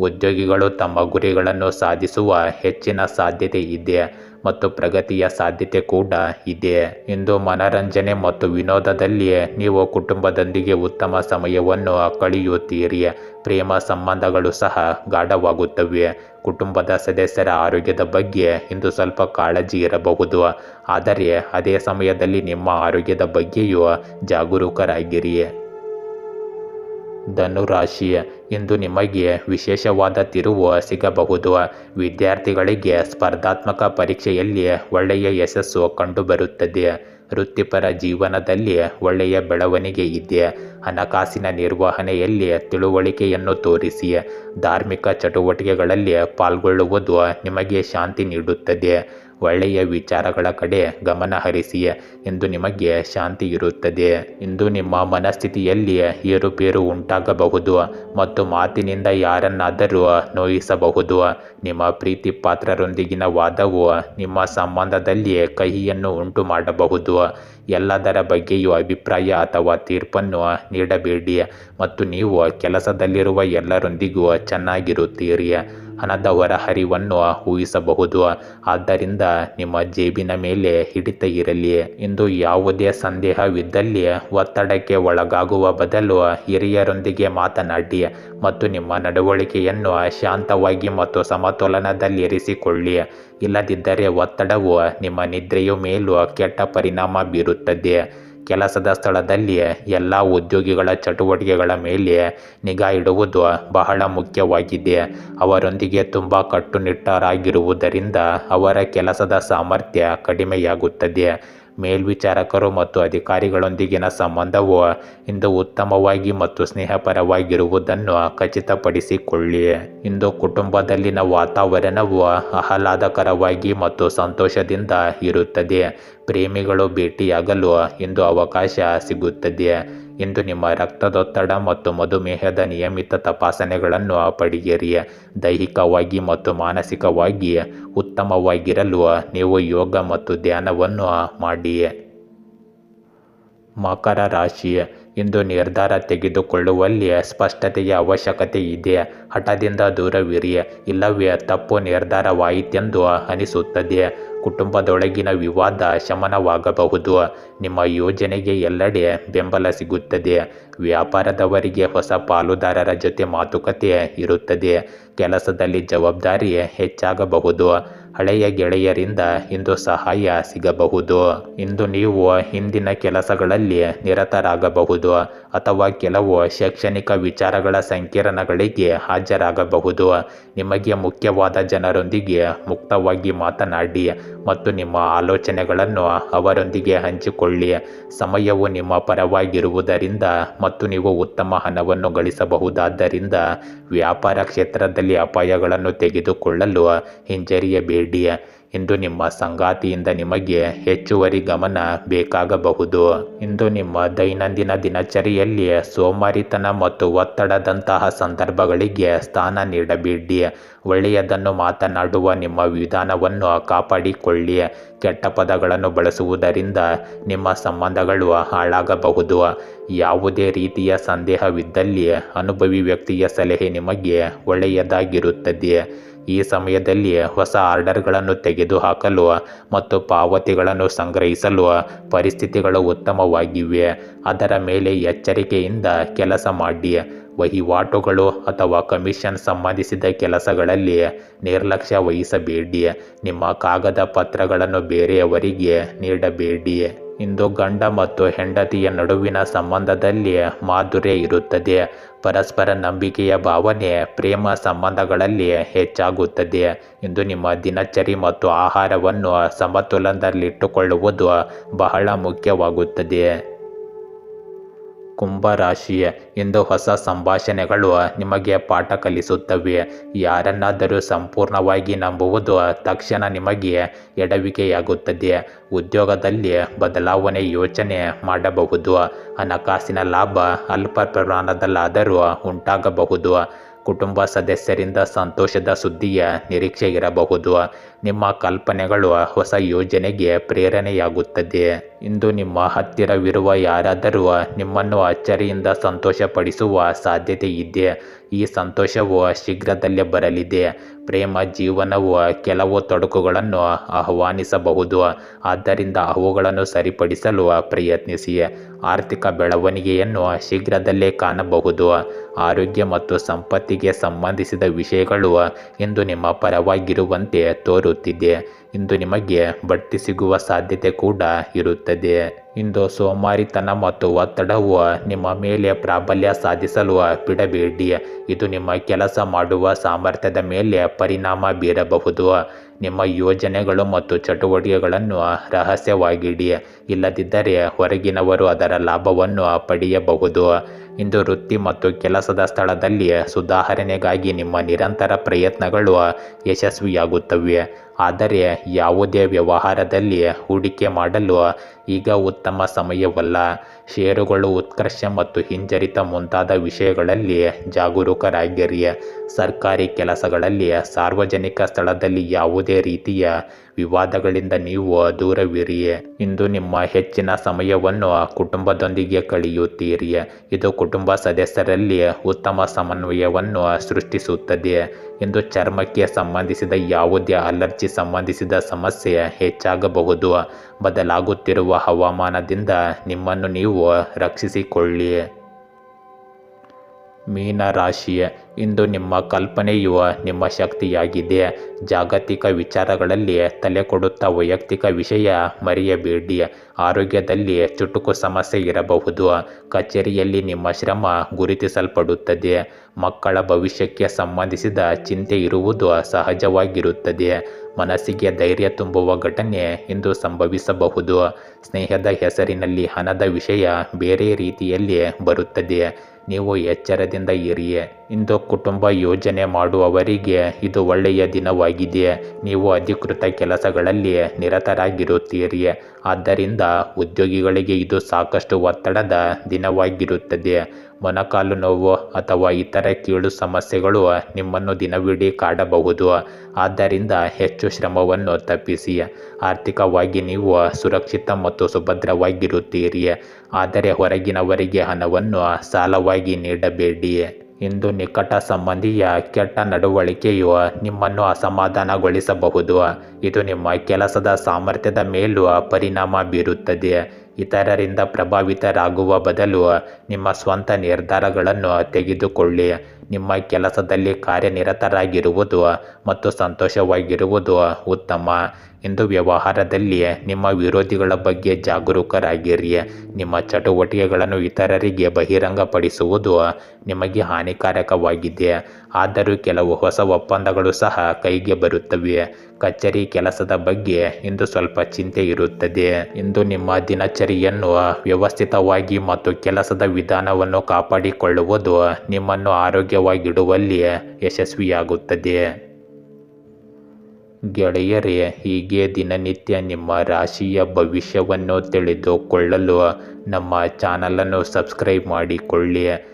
ಉದ್ಯೋಗಿಗಳು ತಮ್ಮ ಗುರಿಗಳನ್ನು ಸಾಧಿಸುವ ಹೆಚ್ಚಿನ ಸಾಧ್ಯತೆ ಇದೆ. ಮತ್ತು ಪ್ರಗತಿಯ ಸಾಧ್ಯತೆ ಕೂಡ ಇದೆ ಇಂದು ಮನರಂಜನೆ ಮತ್ತು ವಿನೋದದಲ್ಲಿ ನೀವು ಕುಟುಂಬದೊಂದಿಗೆ ಉತ್ತಮ ಸಮಯವನ್ನು ಕಳೆಯುತ್ತೀರಿ. ಪ್ರೇಮ ಸಂಬಂಧಗಳು ಸಹ ಗಾಢವಾಗುತ್ತವೆ. ಕುಟುಂಬದ ಸದಸ್ಯರ ಆರೋಗ್ಯದ ಬಗ್ಗೆ ಇಂದು ಸ್ವಲ್ಪ ಕಾಳಜಿ ಇರಬಹುದು. ಆದರೆ ಅದೇ ಸಮಯದಲ್ಲಿ ನಿಮ್ಮ ಆರೋಗ್ಯದ ಬಗ್ಗೆಯೂ ಜಾಗರೂಕರಾಗಿರಿ. ಧನುರಾಶಿ ಇಂದು ನಿಮಗೆ ವಿಶೇಷವಾದ ತಿರುವು ಸಿಗಬಹುದು. ವಿದ್ಯಾರ್ಥಿಗಳಿಗೆ ಸ್ಪರ್ಧಾತ್ಮಕ ಪರೀಕ್ಷೆಯಲ್ಲಿ ಒಳ್ಳೆಯ ಯಶಸ್ಸು ಕಂಡುಬರುತ್ತದೆ. ವೃತ್ತಿಪರ ಜೀವನದಲ್ಲಿ ಒಳ್ಳೆಯ ಬೆಳವಣಿಗೆ ಇದೆ. ಹಣಕಾಸಿನ ನಿರ್ವಹಣೆಯಲ್ಲಿ ತಿಳುವಳಿಕೆಯನ್ನು ತೋರಿಸಿ. ಧಾರ್ಮಿಕ ಚಟುವಟಿಕೆಗಳಲ್ಲಿ ಪಾಲ್ಗೊಳ್ಳುವುದು ನಿಮಗೆ ಶಾಂತಿ ನೀಡುತ್ತದೆ. ಒಳ್ಳೆಯ ವಿಚಾರಗಳ ಕಡೆ ಗಮನ ಹರಿಸಿ ಎಂದು ನಿಮಗೆ ಶಾಂತಿ ಇರುತ್ತದೆ. ಇಂದು ನಿಮ್ಮ ಮನಸ್ಥಿತಿಯಲ್ಲಿ ಏರುಪೇರು ಉಂಟಾಗಬಹುದು ಮತ್ತು ಮಾತಿನಿಂದ ಯಾರನ್ನಾದರೂ ನೋಯಿಸಬಹುದು. ನಿಮ್ಮ ಪ್ರೀತಿ ಪಾತ್ರರೊಂದಿಗಿನ ವಾದವು ನಿಮ್ಮ ಸಂಬಂಧದಲ್ಲಿ ಕಹಿಯನ್ನು ಉಂಟು ಮಾಡಬಹುದು ಎಲ್ಲದರ ಬಗ್ಗೆಯೂ ಅಭಿಪ್ರಾಯ ಅಥವಾ ತೀರ್ಪನ್ನು ನೀಡಬೇಡಿ ಮತ್ತು ನೀವು ಕೆಲಸದಲ್ಲಿರುವ ಎಲ್ಲರೊಂದಿಗೂ ಚೆನ್ನಾಗಿರುತ್ತೀರಿ. ಹಣದ ಹೊರಹರಿವನ್ನು ಊಹಿಸಬಹುದು. ಆದ್ದರಿಂದ ನಿಮ್ಮ ಜೇಬಿನ ಮೇಲೆ ಹಿಡಿತ ಇರಲಿ. ಇಂದು ಯಾವುದೇ ಸಂದೇಹವಿದ್ದಲ್ಲಿ ಒತ್ತಡಕ್ಕೆ ಒಳಗಾಗುವ ಬದಲು ಹಿರಿಯರೊಂದಿಗೆ ಮಾತನಾಡಿ ಮತ್ತು ನಿಮ್ಮ ನಡವಳಿಕೆಯನ್ನು ಶಾಂತವಾಗಿ ಮತ್ತು ಸಮತೋಲನದಲ್ಲಿರಿಸಿಕೊಳ್ಳಿ. ಇಲ್ಲದಿದ್ದರೆ ಒತ್ತಡವು ನಿಮ್ಮ ನಿದ್ರೆಯ ಮೇಲೂ ಕೆಟ್ಟ ಪರಿಣಾಮ ಬೀರುತ್ತದೆ. ಕೆಲಸದ ಸ್ಥಳದಲ್ಲಿ ಎಲ್ಲ ಉದ್ಯೋಗಿಗಳ ಚಟುವಟಿಕೆಗಳ ಮೇಲೆ ನಿಗಾ ಇಡುವುದು ಬಹಳ ಮುಖ್ಯವಾಗಿದೆ. ಅವರೊಂದಿಗೆ ತುಂಬ ಕಟ್ಟುನಿಟ್ಟರಾಗಿರುವುದರಿಂದ ಅವರ ಕೆಲಸದ ಸಾಮರ್ಥ್ಯ ಕಡಿಮೆಯಾಗುತ್ತದೆ. ಮೇಲ್ವಿಚಾರಕರು ಮತ್ತು ಅಧಿಕಾರಿಗಳೊಂದಿಗಿನ ಸಂಬಂಧವು ಇಂದು ಉತ್ತಮವಾಗಿ ಮತ್ತು ಸ್ನೇಹಪರವಾಗಿರುವುದನ್ನು ಖಚಿತಪಡಿಸಿಕೊಳ್ಳಿ. ಇಂದು ಕುಟುಂಬದಲ್ಲಿನ ವಾತಾವರಣವು ಆಹ್ಲಾದಕರವಾಗಿ ಮತ್ತು ಸಂತೋಷದಿಂದ ಇರುತ್ತದೆ. ಪ್ರೇಮಿಗಳು ಭೇಟಿಯಾಗಲು ಇಂದು ಅವಕಾಶ ಸಿಗುತ್ತದೆ. ಇಂದು ನಿಮ್ಮ ರಕ್ತದೊತ್ತಡ ಮತ್ತು ಮಧುಮೇಹದ ನಿಯಮಿತ ತಪಾಸಣೆಗಳನ್ನು ಪಡೆಯಿರಿ ದೈಹಿಕವಾಗಿ ಮತ್ತು ಮಾನಸಿಕವಾಗಿ ಉತ್ತಮವಾಗಿರಲು ನೀವು ಯೋಗ ಮತ್ತು ಧ್ಯಾನವನ್ನು ಮಾಡಿ ಮಕರ ರಾಶಿ, ಇಂದು ನಿರ್ಧಾರ ತೆಗೆದುಕೊಳ್ಳುವಲ್ಲಿ ಸ್ಪಷ್ಟತೆಯ ಅವಶ್ಯಕತೆ ಇದೆ. ಹಠದಿಂದ ದೂರವಿರಿ, ಇಲ್ಲವೇ ತಪ್ಪು ನಿರ್ಧಾರವಾಯಿತೆಂದು ಅನಿಸುತ್ತದೆ. ಕುಟುಂಬದೊಳಗಿನ ವಿವಾದ ಶಮನವಾಗಬಹುದು. ನಿಮ್ಮ ಯೋಜನೆಗೆ ಎಲ್ಲೆಡೆ ಬೆಂಬಲ ಸಿಗುತ್ತದೆ. ವ್ಯಾಪಾರದವರಿಗೆ ಹೊಸ ಪಾಲುದಾರರ ಜೊತೆ ಮಾತುಕತೆ ಇರುತ್ತದೆ. ಕೆಲಸದಲ್ಲಿ ಜವಾಬ್ದಾರಿ ಹೆಚ್ಚಾಗಬಹುದು. ಹಳೆಯ ಗೆಳೆಯರಿಂದ ಇಂದು ಸಹಾಯ ಸಿಗಬಹುದು. ಇಂದು ನೀವು ಹಿಂದಿನ ಕೆಲಸಗಳಲ್ಲಿ ನಿರತರಾಗಬಹುದು ಅಥವಾ ಕೆಲವು ಶೈಕ್ಷಣಿಕ ವಿಚಾರಗಳ ಸಂಕಿರಣಗಳಿಗೆ ಹಾಜರಾಗಬಹುದು. ನಿಮಗೆ ಮುಖ್ಯವಾದ ಜನರೊಂದಿಗೆ ಮುಕ್ತವಾಗಿ ಮಾತನಾಡಿ ಮತ್ತು ನಿಮ್ಮ ಆಲೋಚನೆಗಳನ್ನು ಅವರೊಂದಿಗೆ ಹಂಚಿಕೊಳ್ಳಿ. ಸಮಯವು ನಿಮ್ಮ ಪರವಾಗಿರುವುದರಿಂದ ಮತ್ತು ನೀವು ಉತ್ತಮ ಹಣವನ್ನು ಗಳಿಸಬಹುದಾದ್ದರಿಂದ ವ್ಯಾಪಾರ ಕ್ಷೇತ್ರದಲ್ಲಿ ಅಪಾಯಗಳನ್ನು ತೆಗೆದುಕೊಳ್ಳಲು ಹಿಂಜರಿಯಬೇಡಿ. ಇಂದು ನಿಮ್ಮ ಸಂಗಾತಿಯಿಂದ ನಿಮಗೆ ಹೆಚ್ಚುವರಿ ಗಮನ ಬೇಕಾಗಬಹುದು. ಇಂದು ನಿಮ್ಮ ದೈನಂದಿನ ದಿನಚರಿಯಲ್ಲಿ ಸೋಮಾರಿತನ ಮತ್ತು ಒತ್ತಡದಂತಹ ಸಂದರ್ಭಗಳಿಗೆ ಸ್ಥಾನ ನೀಡಬೇಡಿ. ಒಳ್ಳೆಯದನ್ನು ಮಾತನಾಡುವ ನಿಮ್ಮ ವಿಧಾನವನ್ನು ಕಾಪಾಡಿಕೊಳ್ಳಿ. ಕೆಟ್ಟ ಪದಗಳನ್ನು ಬಳಸುವುದರಿಂದ ನಿಮ್ಮ ಸಂಬಂಧಗಳು ಹಾಳಾಗಬಹುದು. ಯಾವುದೇ ರೀತಿಯ ಸಂದೇಹವಿದ್ದಲ್ಲಿ ಅನುಭವಿ ವ್ಯಕ್ತಿಯ ಸಲಹೆ ನಿಮಗೆ ಒಳ್ಳೆಯದಾಗಿರುತ್ತದೆ. ಈ ಸಮಯದಲ್ಲಿ ಹೊಸ ಆರ್ಡರ್ಗಳನ್ನು ತೆಗೆದುಹಾಕಲು ಮತ್ತು ಪಾವತಿಗಳನ್ನು ಸಂಗ್ರಹಿಸಲು ಪರಿಸ್ಥಿತಿಗಳು ಉತ್ತಮವಾಗಿವೆ. ಅದರ ಮೇಲೆ ಎಚ್ಚರಿಕೆಯಿಂದ ಕೆಲಸ ಮಾಡಿ. ವಹಿವಾಟುಗಳು ಅಥವಾ ಕಮಿಷನ್ ಸಂಬಂಧಿಸಿದ ಕೆಲಸಗಳಲ್ಲಿ ನಿರ್ಲಕ್ಷ್ಯ ವಹಿಸಬೇಡಿ. ನಿಮ್ಮ ಕಾಗದ ಪತ್ರಗಳನ್ನು ಬೇರೆಯವರಿಗೆ ನೀಡಬೇಡಿ. ಇಂದು ಗಂಡ ಮತ್ತು ಹೆಂಡತಿಯ ನಡುವಿನ ಸಂಬಂಧದಲ್ಲಿ ಮಾಧುರ್ಯ ಇರುತ್ತದೆ. ಪರಸ್ಪರ ನಂಬಿಕೆಯ ಭಾವನೆ ಪ್ರೇಮ ಸಂಬಂಧಗಳಲ್ಲಿ ಹೆಚ್ಚಾಗುತ್ತದೆ. ಇಂದು ನಿಮ್ಮ ದಿನಚರಿ ಮತ್ತು ಆಹಾರವನ್ನು ಸಮತೋಲನದಲ್ಲಿಟ್ಟುಕೊಳ್ಳುವುದು ಬಹಳ ಮುಖ್ಯವಾಗುತ್ತದೆ. ಕುಂಭರಾಶಿ ಇಂದು ಹೊಸ ಸಂಭಾಷಣೆಗಳು ನಿಮಗೆ ಪಾಠ ಕಲಿಸುತ್ತವೆ. ಯಾರನ್ನಾದರೂ ಸಂಪೂರ್ಣವಾಗಿ ನಂಬುವುದು ತಕ್ಷಣ ನಿಮಗೆ ಎಡವಿಕೆಯಾಗುತ್ತದೆ. ಉದ್ಯೋಗದಲ್ಲಿ ಬದಲಾವಣೆ ಯೋಚನೆ ಮಾಡಬಹುದು. ಹಣಕಾಸಿನ ಲಾಭ ಅಲ್ಪ ಪ್ರಮಾಣದಲ್ಲಾದರೂ ಉಂಟಾಗಬಹುದು. ಕುಟುಂಬ ಸದಸ್ಯರಿಂದ ಸಂತೋಷದ ಸುದ್ದಿಯ ನಿರೀಕ್ಷೆ ಇರಬಹುದು. ನಿಮ್ಮ ಕಲ್ಪನೆಗಳು ಹೊಸ ಯೋಜನೆಗೆ ಪ್ರೇರಣೆಯಾಗುತ್ತದೆ. ಇಂದು ನಿಮ್ಮ ಹತ್ತಿರವಿರುವ ಯಾರಾದರೂ ನಿಮ್ಮನ್ನು ಅಚ್ಚರಿಯಿಂದ ಸಂತೋಷಪಡಿಸುವ ಸಾಧ್ಯತೆ ಇದೆ. ಈ ಸಂತೋಷವು ಶೀಘ್ರದಲ್ಲೇ ಬರಲಿದೆ. ಪ್ರೇಮ ಜೀವನವು ಕೆಲವು ತೊಡಕುಗಳನ್ನು ಆಹ್ವಾನಿಸಬಹುದು. ಆದ್ದರಿಂದ ಅವುಗಳನ್ನು ಸರಿಪಡಿಸಲು ಪ್ರಯತ್ನಿಸಿ. ಆರ್ಥಿಕ ಬೆಳವಣಿಗೆಯನ್ನು ಶೀಘ್ರದಲ್ಲೇ ಕಾಣಬಹುದು. ಆರೋಗ್ಯ ಮತ್ತು ಸಂಪತ್ತಿಗೆ ಸಂಬಂಧಿಸಿದ ವಿಷಯಗಳು ಇಂದು ನಿಮ್ಮ ಪರವಾಗಿರುವಂತೆ ತೋರುತ್ತಿದೆ. ಇಂದು ನಿಮಗೆ ಬಡ್ತಿ ಸಿಗುವ ಸಾಧ್ಯತೆ ಕೂಡ ಇರುತ್ತದೆ. ಇಂದು ಸೋಮಾರಿತನ ಮತ್ತು ಒತ್ತಡವು ನಿಮ್ಮ ಮೇಲೆ ಪ್ರಾಬಲ್ಯ ಸಾಧಿಸಲು ಬಿಡಬೇಡಿ. ಇದು ನಿಮ್ಮ ಕೆಲಸ ಮಾಡುವ ಸಾಮರ್ಥ್ಯದ ಮೇಲೆ ಪರಿಣಾಮ ಬೀರಬಹುದು. ನಿಮ್ಮ ಯೋಜನೆಗಳು ಮತ್ತು ಚಟುವಟಿಕೆಗಳನ್ನು ರಹಸ್ಯವಾಗಿಡಿ. ಇಲ್ಲದಿದ್ದರೆ ಹೊರಗಿನವರು ಅದರ ಲಾಭವನ್ನು ಪಡೆಯಬಹುದು. ಇಂದು ವೃತ್ತಿ ಮತ್ತು ಕೆಲಸದ ಸ್ಥಳದಲ್ಲಿ ಸುಧಾರಣೆಗಾಗಿ ನಿಮ್ಮ ನಿರಂತರ ಪ್ರಯತ್ನಗಳು ಯಶಸ್ವಿಯಾಗುತ್ತವೆ. ಆದರೆ ಯಾವುದೇ ವ್ಯವಹಾರದಲ್ಲಿ ಹೂಡಿಕೆ ಮಾಡಲು ಈಗ ಉತ್ತಮ ಸಮಯವಲ್ಲ. ಷೇರುಗಳು ಉತ್ಕರ್ಷ ಮತ್ತು ಹಿಂಜರಿತ ಮುಂತಾದ ವಿಷಯಗಳಲ್ಲಿ ಜಾಗರೂಕರಾಗಿರಿ. ಸರ್ಕಾರಿ ಕೆಲಸಗಳಲ್ಲಿ ಸಾರ್ವಜನಿಕ ಸ್ಥಳದಲ್ಲಿ ಯಾವುದೇ ರೀತಿಯ ವಿವಾದಗಳಿಂದ ನೀವು ದೂರವಿರಿ. ಇಂದು ನಿಮ್ಮ ಹೆಚ್ಚಿನ ಸಮಯವನ್ನು ಕುಟುಂಬದೊಂದಿಗೆ ಕಳೆಯುತ್ತೀರಿ. ಇದು ಕುಟುಂಬ ಸದಸ್ಯರಲ್ಲಿ ಉತ್ತಮ ಸಮನ್ವಯವನ್ನು ಸೃಷ್ಟಿಸುತ್ತದೆ. ಇಂದು ಚರ್ಮಕ್ಕೆ ಸಂಬಂಧಿಸಿದ ಯಾವುದೇ ಅಲರ್ಜಿ ಸಂಬಂಧಿಸಿದ ಸಮಸ್ಯೆ ಹೆಚ್ಚಾಗಬಹುದು. ಬದಲಾಗುತ್ತಿರುವ ಹವಾಮಾನದಿಂದ ನಿಮ್ಮನ್ನು ನೀವು ರಕ್ಷಿಸಿಕೊಳ್ಳಿ. ಮೀನರಾಶಿ ಇಂದು ನಿಮ್ಮ ಕಲ್ಪನೆಯು ನಿಮ್ಮ ಶಕ್ತಿಯಾಗಿದೆ. ಜಾಗತಿಕ ವಿಚಾರಗಳಲ್ಲಿ ತಲೆ ಕೊಡುತ್ತಾ ವೈಯಕ್ತಿಕ ವಿಷಯ ಮರೆಯಬೇಡಿ. ಆರೋಗ್ಯದಲ್ಲಿ ಚುಟುಕು ಸಮಸ್ಯೆ ಇರಬಹುದು. ಕಚೇರಿಯಲ್ಲಿ ನಿಮ್ಮ ಶ್ರಮ ಗುರುತಿಸಲ್ಪಡುತ್ತದೆ. ಮಕ್ಕಳ ಭವಿಷ್ಯಕ್ಕೆ ಸಂಬಂಧಿಸಿದ ಚಿಂತೆ ಇರುವುದು ಸಹಜವಾಗಿರುತ್ತದೆ. ಮನಸ್ಸಿಗೆ ಧೈರ್ಯ ತುಂಬುವ ಘಟನೆ ಇಂದು ಸಂಭವಿಸಬಹುದು. ಸ್ನೇಹದ ಹೆಸರಿನಲ್ಲಿ ಹಣದ ವಿಷಯ ಬೇರೆ ರೀತಿಯಲ್ಲಿ ಬರುತ್ತದೆ. ನೀವು ಎಚ್ಚರದಿಂದ ಇರಿ. ಇಂದು ಕುಟುಂಬ ಯೋಜನೆ ಮಾಡುವವರಿಗೆ ಇದು ಒಳ್ಳೆಯ ದಿನವಾಗಿದೆ. ನೀವು ಅಧಿಕೃತ ಕೆಲಸಗಳಲ್ಲಿ ನಿರತರಾಗಿರುತ್ತೀರಿ. ಆದ್ದರಿಂದ ಉದ್ಯೋಗಿಗಳಿಗೆ ಇದು ಸಾಕಷ್ಟು ಒತ್ತಡದ ದಿನವಾಗಿರುತ್ತದೆ. ಮೊಣಕಾಲು ನೋವು ಅಥವಾ ಇತರ ಕೀಳು ಸಮಸ್ಯೆಗಳು ನಿಮ್ಮನ್ನು ದಿನವಿಡೀ ಕಾಡಬಹುದು. ಆದ್ದರಿಂದ ಹೆಚ್ಚು ಶ್ರಮವನ್ನು ತಪ್ಪಿಸಿ. ಆರ್ಥಿಕವಾಗಿ ನೀವು ಸುರಕ್ಷಿತ ಮತ್ತು ಸುಭದ್ರವಾಗಿರುತ್ತೀರಿ. ಆದರೆ ಹೊರಗಿನವರಿಗೆ ಹಣವನ್ನು ಸಾಲವಾಗಿ ನೀಡಬೇಡಿ. ಇಂದು ನಿಕಟ ಸಂಬಂಧಿಯ ಕೆಟ್ಟ ನಡವಳಿಕೆಯು ನಿಮ್ಮನ್ನು ಅಸಮಾಧಾನಗೊಳಿಸಬಹುದು. ಇದು ನಿಮ್ಮ ಕೆಲಸದ ಸಾಮರ್ಥ್ಯದ ಮೇಲೂ ಪರಿಣಾಮ ಬೀರುತ್ತದೆ. ಇತರರಿಂದ ಪ್ರಭಾವಿತರಾಗುವ ಬದಲು ನಿಮ್ಮ ಸ್ವಂತ ನಿರ್ಧಾರಗಳನ್ನು ತೆಗೆದುಕೊಳ್ಳಿ. ನಿಮ್ಮ ಕೆಲಸದಲ್ಲಿ ಕಾರ್ಯನಿರತರಾಗಿರುವುದು ಮತ್ತು ಸಂತೋಷವಾಗಿರುವುದು ಉತ್ತಮ. ಇಂದು ವ್ಯವಹಾರದಲ್ಲಿ ನಿಮ್ಮ ವಿರೋಧಿಗಳ ಬಗ್ಗೆ ಜಾಗರೂಕರಾಗಿರಿ. ನಿಮ್ಮ ಚಟುವಟಿಕೆಗಳನ್ನು ಇತರರಿಗೆ ಬಹಿರಂಗಪಡಿಸುವುದು ನಿಮಗೆ ಹಾನಿಕಾರಕವಾಗಿದೆ. ಆದರೂ ಕೆಲವು ಹೊಸ ಒಪ್ಪಂದಗಳು ಸಹ ಕೈಗೆ ಬರುತ್ತವೆ. ಕಚೇರಿ ಕೆಲಸದ ಬಗ್ಗೆ ಇಂದು ಸ್ವಲ್ಪ ಚಿಂತೆ ಇರುತ್ತದೆ. ಇಂದು ನಿಮ್ಮ ದಿನಚರಿಯನ್ನು ವ್ಯವಸ್ಥಿತವಾಗಿ ಮತ್ತು ಕೆಲಸದ ವಿಧಾನವನ್ನು ಕಾಪಾಡಿಕೊಳ್ಳುವುದು ನಿಮ್ಮನ್ನು ಆರೋಗ್ಯವಾಗಿಡುವಲ್ಲಿ ಯಶಸ್ವಿಯಾಗುತ್ತದೆ. ಗೆಳೆಯರೇ, ಹೀಗೆ ದಿನನಿತ್ಯ ನಿಮ್ಮ ರಾಶಿಯ ಭವಿಷ್ಯವನ್ನು ತಿಳಿದುಕೊಳ್ಳಲು ನಮ್ಮ ಚಾನಲನ್ನು ಸಬ್ಸ್ಕ್ರೈಬ್ ಮಾಡಿಕೊಳ್ಳಿ.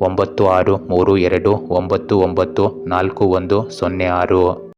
ಒಂಬತ್ತು ಆರು ಮೂರು ಎರಡು ಒಂಬತ್ತು ಒಂಬತ್ತು ನಾಲ್ಕು ಒಂದು ಸೊನ್ನೆ ಆರು.